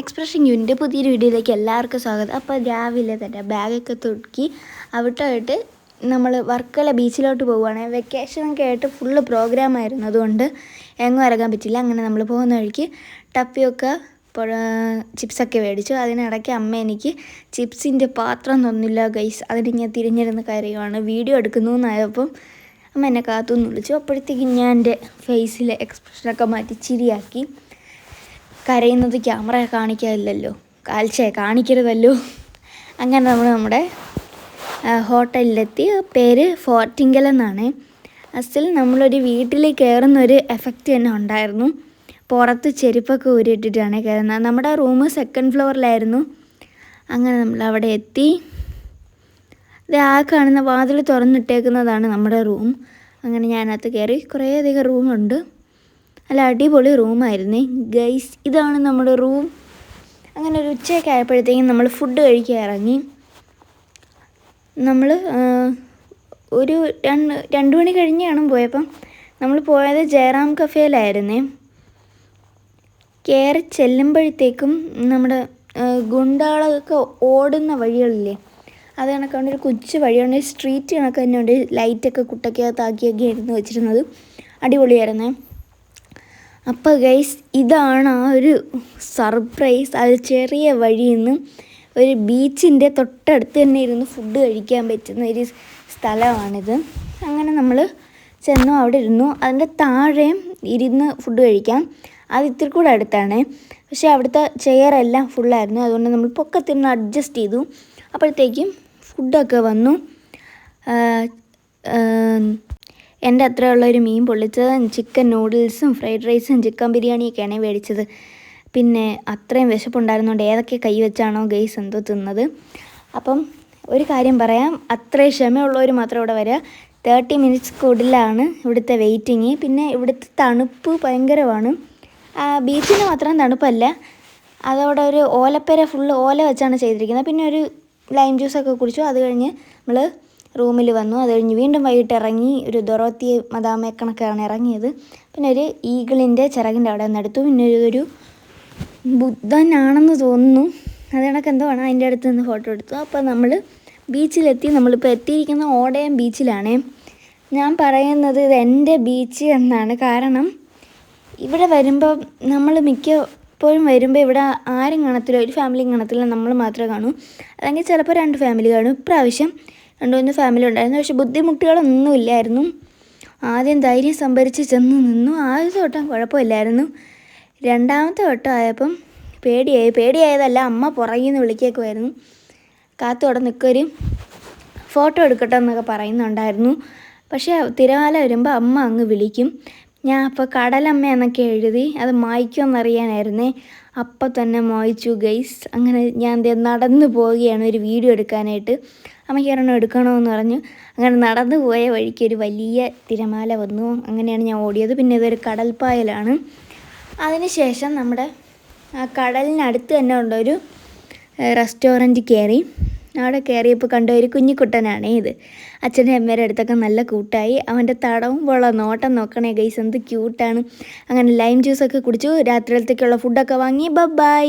Expression യുവിന്റെ പുതിയൊരു വീഡിയോയിലേക്ക് എല്ലാവർക്കും സ്വാഗതം. അപ്പോൾ രാവിലെ തന്നെ ബാഗൊക്കെ തുടുക്കി അവിട്ടായിട്ട് നമ്മൾ വർക്കല ബീച്ചിലോട്ട് പോവുകയാണ്. വെക്കേഷൻ ഒക്കെ ആയിട്ട് ഫുള്ള് പ്രോഗ്രാം ആയിരുന്നു. അതുകൊണ്ട് എങ്ങും ഇറങ്ങാൻ പറ്റില്ല. അങ്ങനെ നമ്മൾ പോകുന്ന വഴിക്ക് ടപ്പിയൊക്കെ ചിപ്സൊക്കെ മേടിച്ചു. അതിനിടയ്ക്ക് അമ്മ എനിക്ക് ചിപ്സിന്റെ പാത്രം തന്നില്ല ഗൈസ് അതിന് ഞാൻ തിരിഞ്ഞിരുന്ന കാര്യമാണ് വീഡിയോ എടുക്കുന്നു എന്നായപ്പം അമ്മ എന്നെ കാത്തുനിന്ന് വിളിച്ചു. അപ്പോഴത്തേക്കും ഞാൻ എന്റെ ഫേസിലെ എക്സ്പ്രഷനൊക്കെ മാറ്റി ചിരിയാക്കി. കരയുന്നത് ക്യാമറ കാണിക്കാറില്ലല്ലോ. കാഴ്ചയെ കാണിക്കരുതല്ലോ. അങ്ങനെ നമ്മൾ നമ്മുടെ ഹോട്ടലിലെത്തി. പേര് ഫോർട്ടിങ്കൽ എന്നാണ്. അസിൽ നമ്മളൊരു വീട്ടിൽ കയറുന്ന ഒരു എഫക്റ്റ് തന്നെ ഉണ്ടായിരുന്നു. പുറത്ത് ചെരുപ്പൊക്കെ ഊരിയിട്ടിട്ടാണ് കയറുന്നത് നമ്മുടെ റൂം സെക്കൻഡ് ഫ്ലോറിലായിരുന്നു അങ്ങനെ നമ്മൾ അവിടെ എത്തി. ആ കാണുന്ന വാതിൽ തുറന്നിട്ടേക്കുന്നതാണ് നമ്മുടെ റൂം. അങ്ങനെ ഞാനകത്ത് കയറി കുറേയധികം റൂമുണ്ട്. നല്ല അടിപൊളി റൂമായിരുന്നേ ഗൈസ് ഇതാണ് നമ്മുടെ റൂം അങ്ങനെ ഒരു ഉച്ചയൊക്കെ ആയപ്പോഴത്തേക്കും നമ്മൾ ഫുഡ് കഴിക്കാൻ ഇറങ്ങി. നമ്മൾ ഒരു രണ്ട് രണ്ട് മണി കഴിഞ്ഞാണ് പോയപ്പം. നമ്മൾ പോയത് ജയറാം കഫേയിലായിരുന്നേ കയറി ചെല്ലുമ്പോഴത്തേക്കും നമ്മുടെ ഗുണ്ടകളൊക്കെ ഓടുന്ന വഴികളില്ലേ? അത് കണക്കാണ്ട് ഒരു കൊച്ചു വഴിയുണ്ട് സ്ട്രീറ്റ് കണക്ക് തന്നെയുണ്ട്. ലൈറ്റൊക്കെ കുട്ടക്കകത്താക്കിയൊക്കെ ആയിരുന്നു വെച്ചിരുന്നത്. അടിപൊളിയായിരുന്നേ. അപ്പോൾ ഗൈസ് ഇതാണ് ആ ഒരു സർപ്രൈസ് അത് ചെറിയ വഴിയിൽ നിന്ന് ഒരു ബീച്ചിന്റെ തൊട്ടടുത്ത് തന്നെ ഇരുന്ന് ഫുഡ് കഴിക്കാൻ പറ്റുന്ന ഒരു സ്ഥലമാണിത്. അങ്ങനെ നമ്മൾ ചെന്നു അവിടെ ഇരുന്നു. അതിന്റെ താഴെയും ഇരുന്ന് ഫുഡ് കഴിക്കാം. അത് ഇത്തിരി കൂടെ അടുത്താണ്. പക്ഷേ അവിടുത്തെ ചെയറെല്ലാം ഫുള്ളായിരുന്നു അതുകൊണ്ട് നമ്മൾ പൊക്കത്തിരുന്ന് അഡ്ജസ്റ്റ് ചെയ്തു. അപ്പോഴത്തേക്കും ഫുഡൊക്കെ വന്നു. എന്റെ അത്രയുള്ള ഒരു മീൻ പൊള്ളിച്ചതും ചിക്കൻ നൂഡിൽസും ഫ്രൈഡ് റൈസും ചിക്കൻ ബിരിയാണിയൊക്കെയാണ് മേടിച്ചത്. പിന്നെ അത്രയും വിശപ്പുണ്ടായിരുന്നുകൊണ്ട് ഏതൊക്കെ കൈ വെച്ചാണോ ഗെയ്സ് എന്തോ തിന്നത്. അപ്പം ഒരു കാര്യം പറയാം അത്രയും ക്ഷമയുള്ളവർ മാത്രം ഇവിടെ വരിക തേർട്ടി മിനിറ്റ്സ് കൂടുതലാണ് ഇവിടുത്തെ വെയിറ്റിങ് പിന്നെ ഇവിടുത്തെ തണുപ്പ് ഭയങ്കരമാണ്. ബീച്ചിന് മാത്രം തണുപ്പല്ല. അതവിടെ ഒരു ഓലപ്പര ഫുള്ള് ഓല വെച്ചാണ് ചെയ്തിരിക്കുന്നത്. പിന്നെ ഒരു ലൈം ജ്യൂസൊക്കെ കുടിച്ചു. അത് കഴിഞ്ഞ് നമ്മൾ റൂമിൽ വന്നു. അത് കഴിഞ്ഞ് വീണ്ടും വൈകിട്ട് ഇറങ്ങി ഒരു ദൊറോത്തി മദാമ കണക്കാണ് ഇറങ്ങിയത്. പിന്നെ ഒരു ഈഗിളിന്റെ ചിറകിന്റെ അവിടെ നിന്ന് എടുത്തു. പിന്നെ ഒരു- ബുദ്ധനാണെന്ന് തോന്നുന്നു. അത് കണക്ക് എന്തോ ആണ്. അതിന്റെ അടുത്ത് നിന്ന് ഫോട്ടോ എടുത്തു. അപ്പോൾ നമ്മൾ ബീച്ചിലെത്തി. നമ്മളിപ്പോൾ എത്തിയിരിക്കുന്ന ഓടയം ബീച്ചിലാണ്. ഞാൻ പറയുന്നത് ഇത് എന്റെ ബീച്ച് എന്നാണ്. കാരണം ഇവിടെ വരുമ്പോൾ നമ്മൾ മിക്കപ്പോഴും വരുമ്പോൾ ഇവിടെ ആരും കാണത്തില്ല. ഒരു ഫാമിലിയും കാണത്തില്ല. നമ്മൾ മാത്രമേ കാണൂ. അല്ലെങ്കിൽ ചിലപ്പോൾ രണ്ട് ഫാമിലി കാണും. ഇപ്രാവശ്യം രണ്ട് മൂന്ന് ഫാമിലി ഉണ്ടായിരുന്നു. പക്ഷെ ബുദ്ധിമുട്ടുകളൊന്നും ഇല്ലായിരുന്നു ആദ്യം ധൈര്യം സംഭരിച്ച് ചെന്ന് നിന്നു. ആദ്യത്തെ വട്ടം കുഴപ്പമില്ലായിരുന്നു. രണ്ടാമത്തെ വട്ടം ആയപ്പം പേടിയായി. പേടിയായതല്ല അമ്മ പുറകിൽ നിന്ന് വിളിക്കേക്കുമായിരുന്നു കാത്തു അവിടെ നിൽക്കൊരു ഫോട്ടോ എടുക്കട്ടെ എന്നൊക്കെ പറയുന്നുണ്ടായിരുന്നു. പക്ഷേ തിരമാല വരുമ്പോൾ അമ്മ അങ്ങ് വിളിക്കും. ഞാൻ അപ്പോൾ കടലമ്മ എന്നൊക്കെ എഴുതി അത് മായ്ക്കുമെന്നറിയാനായിരുന്നേ. അപ്പം തന്നെ മായ്ച്ചു ഗൈസ്. അങ്ങനെ ഞാൻ നടന്നു പോവുകയാണ് ഒരു വീഡിയോ എടുക്കാനായിട്ട്. അമ്മയ്ക്ക് ഒരെണ്ണം എടുക്കണമെന്ന് പറഞ്ഞു അങ്ങനെ നടന്നു പോയ വഴിക്ക് ഒരു വലിയ തിരമാല വന്നു. അങ്ങനെയാണ് ഞാൻ ഓടിയത്. പിന്നെ ഇതൊരു കടൽപ്പായലാണ്. അതിനുശേഷം നമ്മുടെ കടലിനടുത്ത് തന്നെ ഉള്ളൊരു റെസ്റ്റോറന്റ് കയറി. അവിടെ കയറിയപ്പോൾ കണ്ട ഒരു കുഞ്ഞിക്കുട്ടനാണേ ഇത്. അച്ഛന്റെ അമ്മേരെ അടുത്തൊക്കെ നല്ല കൂട്ടായി. അവന്റെ തടവും പോള നോട്ടം നോക്കണേ ഗൈസ് എന്ത് ക്യൂട്ടാണ് അങ്ങനെ ലൈം ജ്യൂസൊക്കെ കുടിച്ചു. രാത്രിയിലത്തേക്കുള്ള ഫുഡൊക്കെ വാങ്ങി. ബൈ